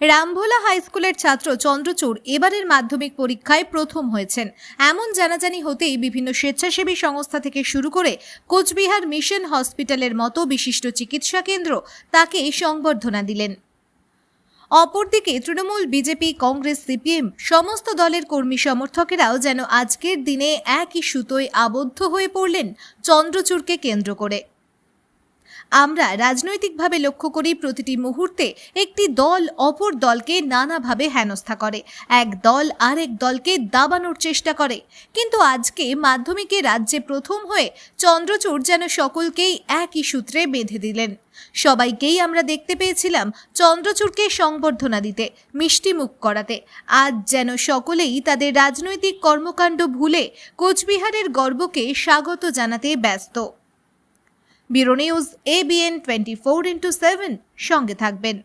Rambhola high স্কুলের ছাত্র চন্দ্রচূড় এবারের মাধ্যমিক পরীক্ষায় প্রথম হয়েছেন। এমন জানাজানি হতেই বিভিন্ন স্বেচ্ছাসেবী সংস্থা থেকে শুরু করে কোচবিহার মিশন হসপিটালের মতো বিশিষ্ট চিকিৎসা কেন্দ্র তাকে সংবর্ধনা দিলেন। অপরদিকে তৃণমূল বিজেপি, কংগ্রেস, সিপিএম সমস্ত দলের কর্মী সমর্থকেরাও যেন আজকের দিনে একই সুতোয় আবদ্ধ হয়ে পড়লেন চন্দ্রচূড়কে কেন্দ্র করে। আমরা রাজনৈতিকভাবে লক্ষ্য করি প্রতিটি মুহূর্তে একটি দল অপর দলকে নানাভাবে হেনস্থা করে। এক দল আরেক দলকে দাবানোর চেষ্টা করে। কিন্তু আজকে মাধ্যমিকে রাজ্যে প্রথম হয়ে চন্দ্রচূড় যেন সকলকেই একই সূত্রে বেঁধে দিলেন। সবাইকেই আমরা দেখতে পেয়েছিলাম চন্দ্রচূড়কে সংবর্ধনা দিতে, মিষ্টি মুখ করাতে। আজ যেন সকলেই তাদের রাজনৈতিক কর্মকাণ্ড ভুলে কোচবিহারের গর্বকে স্বাগত জানাতে ব্যস্ত। Bureau news ABN twenty four into seven সঙ্গে থাকবেন।